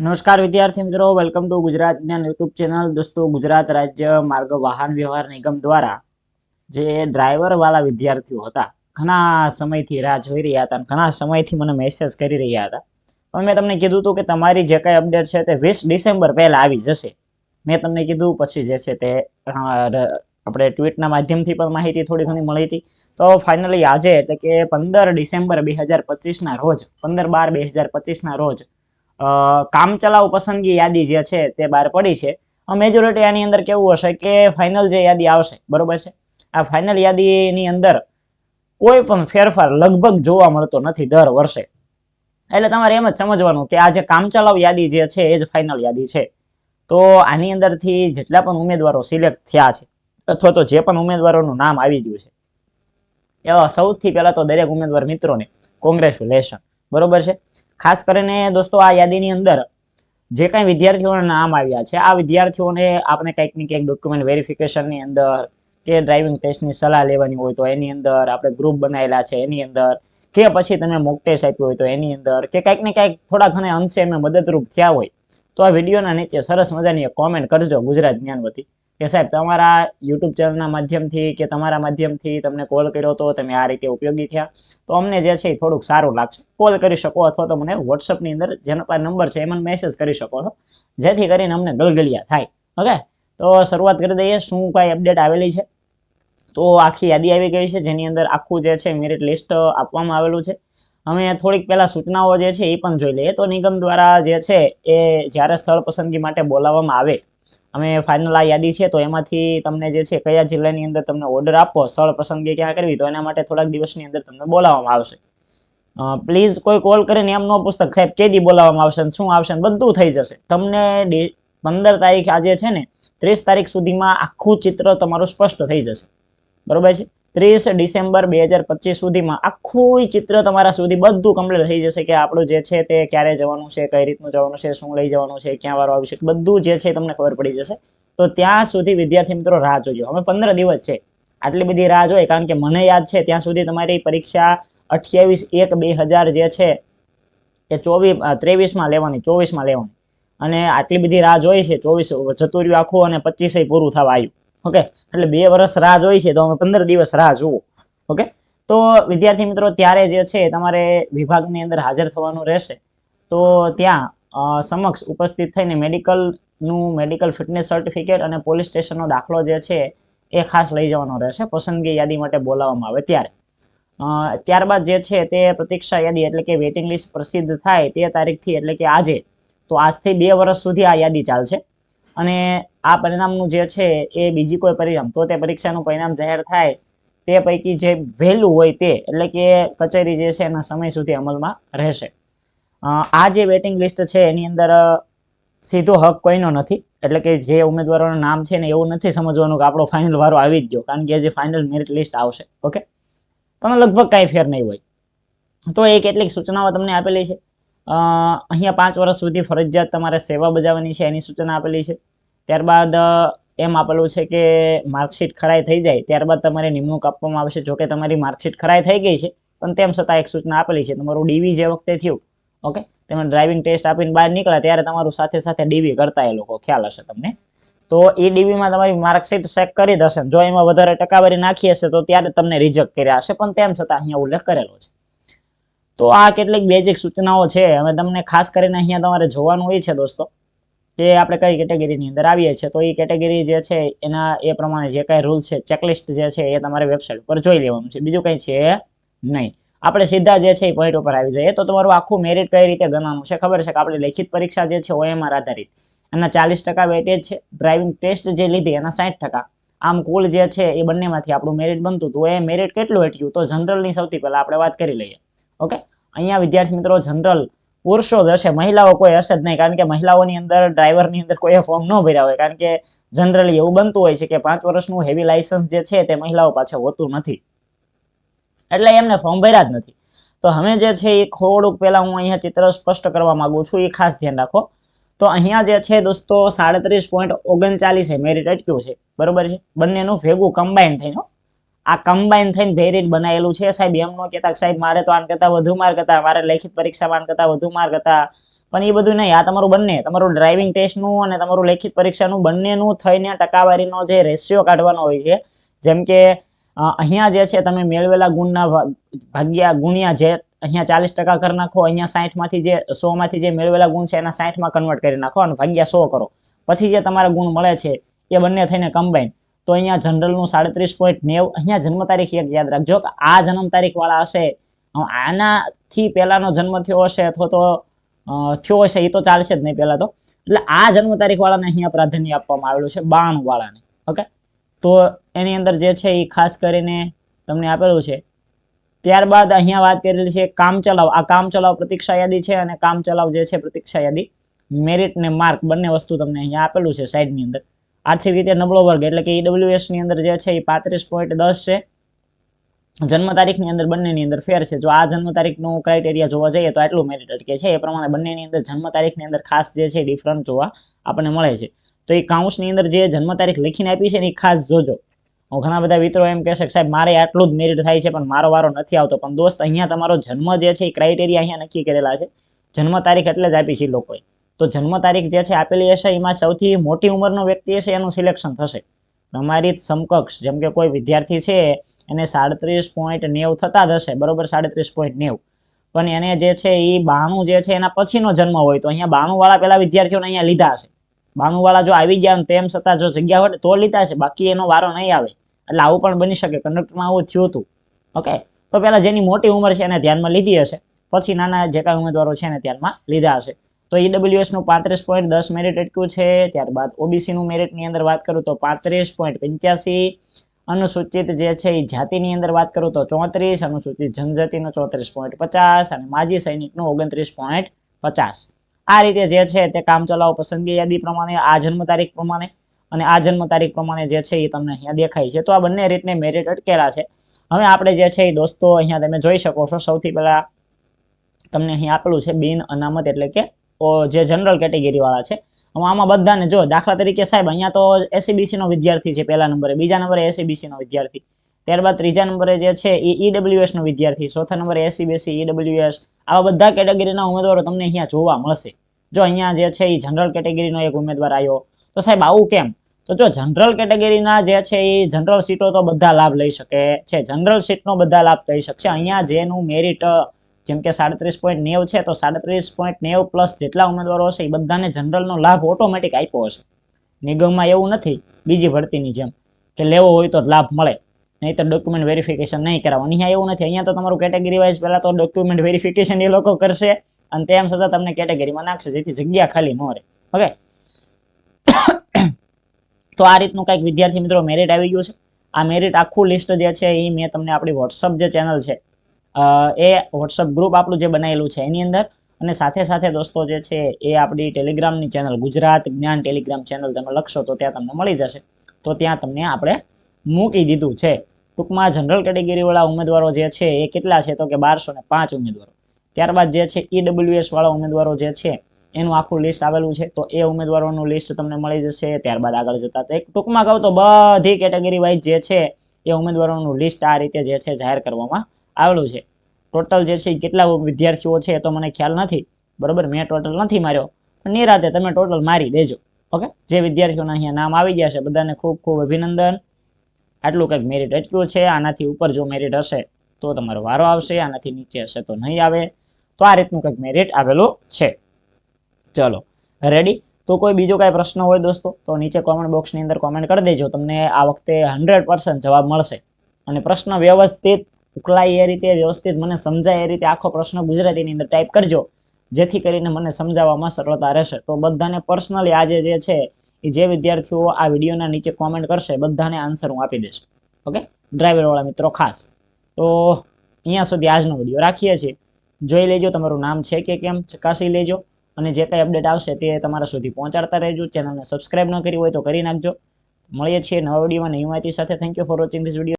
નમસ્કાર વિદ્યાર્થી મિત્રો વેલકમ ટુ ગુજરાત જ્ઞાન યુટ્યુબ ચેનલ દોસ્તો, ગુજરાત રાજ્ય માર્ગ વાહન વ્યવહાર નિગમ દ્વારા જે ડ્રાઈવર વાળા વિદ્યાર્થીઓ હતા, ઘણા સમયથી રાહ જોઈ રહ્યા હતા ઘણા સમયથી મને મેસેજ કરી રહ્યા હતા. પણ મેં તમને કીધું હતું કે તમારી જે કઈ અપડેટ છે તે વીસ ડિસેમ્બર પહેલા આવી જશે. મેં તમને કીધું, પછી જે છે તે આપણે ટ્વીટના માધ્યમથી પણ માહિતી થોડી ઘણી મળી હતી. તો ફાઇનલી આજે એટલે કે પંદર ડિસેમ્બર બે હજાર પચીસના રોજ, પંદર બાર બે હજાર પચીસના રોજ કામચલાઉ પસંદગી યાદી જે છે તે બહાર પડી છે. મેજોરિટી આની અંદર કેવું હશે કે ફાઇનલ જે યાદી આવશે, બરોબર છે? આ ફાઇનલ યાદીની અંદર કોઈ પણ ફેરફાર લગભગ જોવા મળતો નથી દર વર્ષે. એટલે તમારે એમ જ સમજવાનું કે આ જે કામચલાઉ યાદી જે છે એ જ ફાઇનલ યાદી છે. તો આની અંદરથી જેટલા પણ ઉમેદવારો સિલેક્ટ થયા છે, અથવા તો જે પણ ઉમેદવારોનું નામ આવી ગયું છે, એવા સૌથી પહેલા તો દરેક ઉમેદવાર મિત્રોને કોંગ્રેચ્યુલેશન બરોબર છે? ખાસ કરીને દોસ્તો, આ યાદીની અંદર જે કાંઈ વિદ્યાર્થીઓના નામ આવ્યા છે, આ વિદ્યાર્થીઓને આપણે કંઈક ને કંઈક ડોક્યુમેન્ટ વેરિફિકેશનની અંદર કે ડ્રાઇવિંગ ટેસ્ટની સલાહ લેવાની હોય તો એની અંદર આપણે ગ્રુપ બનાવેલા છે, એની અંદર કે પછી તમે મોક ટેસ્ટ આપ્યો હોય તો એની અંદર કે કંઈક ને કંઈક થોડા ઘણા અંશે અમે મદદરૂપ થયા હોય તો આ વિડીયોના નીચે સરસ મજાની કોમેન્ટ કરજો ગુજરાત જ્ઞાન વતી. કે સાહેબ, તમારા યુટ્યુબ ચેનલના માધ્યમથી કે તમારા માધ્યમથી તમને કોલ કર્યો તો તમે આ રીતે ઉપયોગી થયા. તો અમને જે છે એ થોડુંક સારું લાગશે. કોલ કરી શકો અથવા તો મને વોટ્સઅપની અંદર જેનો પાસે નંબર છે એમાં મેસેજ કરી શકો છો. જેથી કરીને અમને ગલગલિયા થાય. ઓકે તો શરૂઆત કરી દઈએ. શું કાંઈ અપડેટ આવેલી છે? તો આખી યાદી આવી ગઈ છે. જેની અંદર આખું જે છે મેરિટ લિસ્ટ આપવામાં આવેલું છે. અમે થોડીક પહેલાં સૂચનાઓ જે છે એ પણ જોઈ લઈએ. તો નિગમ દ્વારા જે છે એ જ્યારે સ્થળ પસંદગી માટે બોલાવવામાં આવે અમે ફાઇનલ આ યાદી છે, તો એમાંથી તમને જે છે, કયા જિલ્લાની અંદર તમને ઓર્ડર આપવો, સ્થળ પસંદગી ક્યાં કરવી, તો એના માટે થોડાક દિવસની અંદર તમને બોલાવવામાં આવશે. પ્લીઝ કોઈ કોલ કરીને એમ ન પુસ્તક સાહેબ, કેદી બોલાવવામાં આવશે શું આવશે બધું થઈ જશે. તમને પંદર તારીખ આજે છે ને, ત્રીસ તારીખ સુધીમાં આખું ચિત્ર તમારું સ્પષ્ટ થઈ જશે. બરોબર છે? ત્રીસ ડિસેમ્બર બે હજાર પચીસ સુધીમાં આખું ચિત્ર તમારા સુધી બધું કમ્પ્લીટ થઈ જશે કે આપણું જે છે તે ક્યારે જવાનું છે, કઈ રીતનું જવાનું છે, શું લઈ જવાનું છે, ક્યાં વારો આવશે બધું જે છે તમને ખબર પડી જશે. તો ત્યાં સુધી વિદ્યાર્થી મિત્રો રાહ જોજો. હવે પંદર દિવસ છે. આટલી બધી રાહ જોઈએ કારણ કે મને યાદ છે ત્યાં સુધી તમારી પરીક્ષા અઠ્યાવીસ એક બે હજાર જે છે એ ચોવીસ ત્રેવીસમાં લેવાની, ચોવીસમાં લેવાની. અને આટલી બધી રાહ જોઈ છે, ચોવીસ જતું આખું અને પચીસે પૂરું થવા આવ્યું. ઓકે? એટલે બે વર્ષ રાહ જોઈ છે, તો અમે પંદર દિવસ રાહ જુઓ. ઓકે? તો વિદ્યાર્થી મિત્રો, ત્યારે જે છે, તમારે વિભાગની અંદર હાજર થવાનું રહેશે. તો ત્યાં સમક્ષ ઉપસ્થિત થઈને મેડિકલનું મેડિકલ ફિટનેસ સર્ટિફિકેટ અને પોલીસ સ્ટેશનનો દાખલો જે છે, એ ખાસ લઈ જવાનો રહેશે. પસંદગી યાદી માટે બોલાવવામાં આવે ત્યારે. ત્યારબાદ જે છે, તે પ્રતીક્ષા યાદી એટલે કે વેઇટિંગ લિસ્ટ પ્રસિદ્ધ થાય તે તારીખથી એટલે કે આજે. તો આજથી બે વર્ષ સુધી આ યાદી ચાલશે. અને આ પરિણામનું જે છે એ બીજી કોઈ પરિણામ, તો તે પરીક્ષાનું પરિણામ જાહેર થાય તે પૈકી જે વહેલું હોય તે, એટલે કે કચેરી જે છે એના સમય સુધી અમલમાં રહેશે. આ જે વેટિંગ લિસ્ટ છે એની અંદર સીધો હક કોઈનો નથી, એટલે કે જે ઉમેદવારોનું નામ છે ને એવું નથી સમજવાનું કે આપણો ફાઇનલ વારો આવી જ ગયો, કારણ કે જે ફાઇનલ મેરિટ લિસ્ટ આવશે, ઓકે? પણ લગભગ કાંઈ ફેર નહીં હોય. તો એ કેટલીક સૂચનાઓ તમને આપેલી છે? અહીંયા પાંચ વર્ષ સુધી ફરજિયાત તમારે સેવા બજાવવાની છે, એની સૂચના આપેલી છે. ત્યારબાદ એમ આપેલું છે કે માર્કશીટ ખરાઈ થઈ જાય, ત્યારબાદ તમારે નિમણૂક આપવામાં આવશે. જોકે તમારી માર્કશીટ ખરાઈ થઈ ગઈ છે, પણ તેમ છતાં એક સૂચના આપેલી છે. તમારું ડીવી જે વખતે થયું, ઓકે? તમે ડ્રાઇવિંગ ટેસ્ટ આપીને બહાર નીકળ્યા, ત્યારે તમારું સાથે સાથે ડીવી કરતા એ લોકો, ખ્યાલ હશે તમને. તો એ ડીવીમાં તમારી માર્કશીટ ચેક કરી દશે. જો એમાં વધારે ટકાવારી નાખી હશે, તો ત્યારે તમને રિજેક્ટ કર્યા હશે, પણ તેમ છતાં અહીંયા ઉલ્લેખ કરેલો છે. તો આ કેટલીક બેઝિક સૂચનાઓ છે. હવે તમને ખાસ કરીને અહીંયા તમારે જોવાનું હોય છે દોસ્તો, કે આપણે કઈ કેટેગરીની અંદર આવીએ છીએ. તો એ કેટેગરી જે છે, એના એ પ્રમાણે જે કાંઈ રૂલ છે ચેકલિસ્ટ જે છે, એ તમારે વેબસાઇટ ઉપર જોઈ લેવાનું છે. બીજું કંઈ છે નહીં. આપણે સીધા જે છે એ પોઈન્ટ ઉપર આવી જઈએ. તો તમારું આખું મેરિટ કઈ રીતે ગણવાનું છે? ખબર છે કે આપણી લેખિત પરીક્ષા જે છે ઓએમઆર આધારિત. એના ચાલીસ ટકા વેટેજ છે. ડ્રાઇવિંગ ટેસ્ટ જે લીધી, એના સાઠ ટકા. આમ કુલ જે છે, એ બંનેમાંથી આપણું મેરિટ બનતું હતું. એ મેરિટ કેટલું હેઠ્યું તો જનરલની સૌથી પહેલાં આપણે વાત કરી લઈએ. ઓકે અહીંયા વિદ્યાર્થી મિત્રો જનરલ પુરુષો જ હશે, મહિલાઓ કોઈ હશે જ નહીં, કારણ કે મહિલાઓની અંદર ડ્રાઈવરની અંદર કોઈ ફોર્મ ન ભર્યા હોય, કારણ કે જનરલી એવું બનતું હોય છે કે પાંચ વર્ષનું હેવી લાયસન્સ જે છે તે મહિલાઓ પાસે હોતું નથી. એટલે એમને ફોર્મ ભર્યા જ નથી. તો હવે જે છે એ થોડુંક પહેલાં હું અહીંયા ચિત્ર સ્પષ્ટ કરવા માગું છું, એ ખાસ ધ્યાન રાખો. તો અહીંયા જે છે દોસ્તો, સાડત્રીસ પોઈન્ટ ઓગણચાલીસે મેરિટ અટક્યું છે. બરોબર છે? બંનેનું ભેગું કમ્બાઈન થઈને. આ કમ્બાઈન થઈને ભેરીન બનાવેલું છે. સાહેબ, એમ ન કહેતા સાહેબ, મારે તો આન કરતા વધુ માર્ક હતા, મારે લેખિત પરીક્ષામાં આન કરતા વધુ માર્ક હતા. પણ એ બધું નહીં, આ તમારું બંને, તમારું ડ્રાઇવિંગ ટેસ્ટનું અને તમારું લેખિત પરીક્ષાનું બંનેનું થઈને ટકાવારીનો જે રેશિયો કાઢવાનો હોય છે. જેમ કે અહીંયા જે છે, તમે મેળવેલા ગુણના ભાગ્યા ગુણ્યા જે, અહીંયા ચાલીસ ટકા કરી નાખો, અહીંયા સાઠમાંથી જે, સોમાંથી જે મેળવેલા ગુણ છે, એના સાઠમાં કન્વર્ટ કરી નાખો અને ભાગ્યા સો કરો. પછી જે તમારા ગુણ મળે છે, એ બંને થઈને કમ્બાઈન તો અહીંયા જનરલનું સાડત્રીસ પોઈન્ટ નેવું, અહીંયા જન્મ તારીખ એક યાદ રાખજો કે આ જન્મ તારીખ વાળા હશે આનાથી પહેલાંનો જન્મ થયો હશે અથવા તો થયો હશે, એ તો ચાલશે જ નહીં પહેલા તો. એટલે આ જન્મ તારીખ વાળાને અહીંયા પ્રાધાન્ય આપવામાં આવેલું છે બાણુંવાળાને, ઓકે? તો એની અંદર જે છે એ ખાસ કરીને તમને આપેલું છે. ત્યારબાદ અહીંયા વાત કરેલી છે કામ ચલાવ આ કામ ચલાવ પ્રતીક્ષા યાદી છે અને કામ ચલાવ જે છે પ્રતીક્ષા યાદી. મેરિટ ને માર્ક બંને વસ્તુ તમને અહીંયા આપેલું છે સાઈડની અંદર. આર્થિક રીતે નબળો વર્ગ, એટલે કે ઈડબ્લ્યુએસની અંદર જે છે એ પાંત્રીસ પોઈન્ટ દસ છે. જન્મ તારીખની અંદર બંનેની અંદર ફેર છે. જો આ જન્મ તારીખનું ક્રાઇટેરિયા જોવા જઈએ તો આટલું મેરિટ અટકે છે. એ પ્રમાણે બંનેની અંદર જન્મ તારીખની અંદર ખાસ જે છે ડિફરન્સ જોવા આપણને મળે છે. તો એ કાઉન્સની અંદર જે જન્મ તારીખ લખીને આપી છે ને એ ખાસ જોજો. હું ઘણા બધા મિત્રો એમ કહેશે કે સાહેબ, મારે આટલું જ મેરિટ થાય છે, પણ મારો વારો નથી આવતો. પણ દોસ્ત, અહીંયા તમારો જન્મ જે છે એ ક્રાઇટેરિયા અહીંયા નક્કી કરેલા છે. જન્મ તારીખ એટલે જ આપી છે લોકોએ. તો જન્મ તારીખ જે છે આપેલી હશે, એમાં સૌથી મોટી ઉંમરનો વ્યક્તિ હશે, એનું સિલેક્શન થશે. તમારી સમકક્ષ, જેમ કે કોઈ વિદ્યાર્થી છે, એને સાડત્રીસ પોઈન્ટ નેવ થતા જ હશે, બરોબર? સાડત્રીસ પોઈન્ટ નેવ. પણ એને જે છે એ બાણું જે છે, એના પછીનો જન્મ હોય, તો અહીંયા બાણુંવાળા પેલા વિદ્યાર્થીઓને અહીંયા લીધા હશે. બાણુંવાળા જો આવી ગયા તેમ છતાં જો જગ્યા હોય તો લીધા છે બાકી એનો વારો નહીં આવે. એટલે આવું પણ બની શકે કંડક્ટરમાં આવું થયું હતું. ઓકે તો પેલા જેની મોટી ઉંમર છે, એને ધ્યાનમાં લીધી હશે. પછી નાના જે કાંઈ ઉમેદવારો છે, એને ધ્યાનમાં લીધા હશે. તો ઈડબ્લ્યુએસનું પાંત્રીસ પોઈન્ટ દસ મેરિટ અટક્યું છે. ત્યારબાદ ઓબીસી નું મેરિટની અંદર વાત કરું તો પાંત્રીસ પોઈન્ટ પંચ્યાસી. અનુસૂચિત જે છે એ જાતિની અંદર વાત કરું તો ચોત્રીસ. અનુસૂચિત જનજાતિનો ચોત્રીસ પોઈન્ટ પચાસ અને માજી સૈનિકનું ઓગણત્રીસ પોઈન્ટ પચાસ. આ રીતે જે છે તે કામ ચલાવ પસંદગી યાદી પ્રમાણે, આ જન્મ તારીખ પ્રમાણે અને આ જન્મ તારીખ પ્રમાણે જે છે એ તમને અહીંયા દેખાય છે. તો આ બંને રીતને મેરિટ અટકેલા છે. હવે આપણે જે છે એ દોસ્તો અહીંયા તમે જોઈ શકો છો. સૌથી પહેલા તમને અહીં આપેલું છે બિન અનામત એટલે કે જે જનરલ કેટેગરી વાળા છે આમાં બધાને જો દાખલા તરીકે સાહેબ, અહીંયા તો એસીબીસીનો વિદ્યાર્થી છે પહેલા નંબરે, બીજા નંબરે એસીબીસીનો વિદ્યાર્થી. ત્યારબાદ ત્રીજા નંબરે જે છે એ ઈડબ્લ્યુએસ નો વિદ્યાર્થી, ચોથા નંબરે એસીબીસી ઈડબ્લ્યુએસ આવા બધા કેટેગરીના ઉમેદવારો તમને અહીંયા જોવા મળશે. જો અહીંયા જે છે એ જનરલ કેટેગરીનો એક ઉમેદવાર આવ્યો, તો સાહેબ આવું કેમ? તો જો જનરલ કેટેગરીના જે છે એ જનરલ સીટો તો બધા લાભ લઈ શકે છે જનરલ સીટનો બધા લાભ લઈ શકશે. અહીંયા જેનું મેરિટ જેમ કે સાડત્રીસ પોઈન્ટ નેવ છે, તો સાડત્રીસ પોઈન્ટ નેવ પ્લસ જેટલા ઉમેદવારો હશે, એ બધાને જનરલનો લાભ ઓટોમેટિક આપ્યો હશે. નિગમમાં એવું નથી, બીજી ભરતીની જેમ. કે લેવો હોય તો લાભ મળે. નહીં તો ડોક્યુમેન્ટ વેરિફિકેશન નહીં કરાવો. અહીંયા એવું નથી, અહીંયા તો તમારું કેટેગરી વાઇઝ પહેલાં તો ડોક્યુમેન્ટ વેરિફિકેશન એ લોકો કરશે, અને તેમ છતાં તમને કેટેગરીમાં નાખશે, જેથી જગ્યા ખાલી ન રહે. ઓકે? તો આ રીતનું કંઈક વિદ્યાર્થી મિત્રો મેરિટ આવી ગયું છે. આ મેરિટ આખું લિસ્ટ જે છે, એ મેં તમને આપણી વોટ્સઅપ જે ચેનલ છે એ વોટ્સઅપ ગ્રુપ આપણું જે બનાવેલું છે એની અંદર. અને સાથે સાથે દોસ્તો જે છે એ આપણી ટેલિગ્રામની ચેનલ ગુજરાત જ્ઞાન ટેલિગ્રામ ચેનલ તમે લખશો તો ત્યાં તમને મળી જશે. તો ત્યાં તમને આપણે મૂકી દીધું છે. ટૂંકમાં જનરલ કેટેગરીવાળા ઉમેદવારો જે છે એ કેટલા છે તો કે બારસો ને પાંચ ઉમેદવારો. ત્યારબાદ જે છે ઈડબ્લ્યુએસ વાળા ઉમેદવારો જે છે એનું આખું લિસ્ટ આવેલું છે. તો એ ઉમેદવારોનું લિસ્ટ તમને મળી જશે. ત્યારબાદ આગળ જતા એક ટૂંકમાં કહું તો બધી કેટેગરી વાઇઝ જે છે એ ઉમેદવારોનું લિસ્ટ આ રીતે જે છે જાહેર કરવામાં આવેલું છે. ટોટલ જે છે એ કેટલા વિદ્યાર્થીઓ છે એ તો મને ખ્યાલ નથી. બરોબર? મેં ટોટલ નથી માર્યો. પણ નિરાતે તમે ટોટલ મારી દેજો. ઓકે? જે વિદ્યાર્થીઓના અહીંયા નામ આવી ગયા છે, બધાને ખૂબ ખૂબ અભિનંદન. આટલું કંઈક મેરિટ અટક્યું છે, આનાથી ઉપર જો મેરિટ હશે તો તમારો વારો આવશે, આનાથી નીચે હશે તો નહીં આવે. તો આ રીતનું કંઈક મેરિટ આવેલું છે. ચલો રેડી તો કોઈ બીજો કાંઈ પ્રશ્ન હોય દોસ્તો, તો નીચે કોમેન્ટ બોક્સની અંદર કોમેન્ટ કરી દેજો. તમને આ વખતે હંડ્રેડ જવાબ મળશે. અને પ્રશ્ન વ્યવસ્થિત ઉકલાય એ રીતે વ્યવસ્થિત મને સમજાય એ રીતે આખો પ્રશ્ન ગુજરાતીની અંદર ટાઈપ કરજો. જેથી કરીને મને સમજાવવામાં સરળતા રહેશે. તો બધાને પર્સનલી આજે જે છે એ જે વિદ્યાર્થીઓ આ વિડીયોના નીચે કોમેન્ટ કરશે, બધાને આન્સર હું આપી દઈશ. ઓકે ડ્રાઈવરવાળા મિત્રો ખાસ. તો અહીંયા સુધી આજનો વીડિયો રાખીએ છીએ. જોઈ લેજો તમારું નામ છે કે કેમ, ચકાસી લેજો. અને જે કંઈ અપડેટ આવશે તે તમારા સુધી પહોંચાડતા રહેજો. ચેનલને સબસ્ક્રાઇબ ન કરી હોય તો કરી નાખજો. મળીએ છીએ નવા વિડીયોમાં નવી માહિતી સાથે. Thank you for watching this video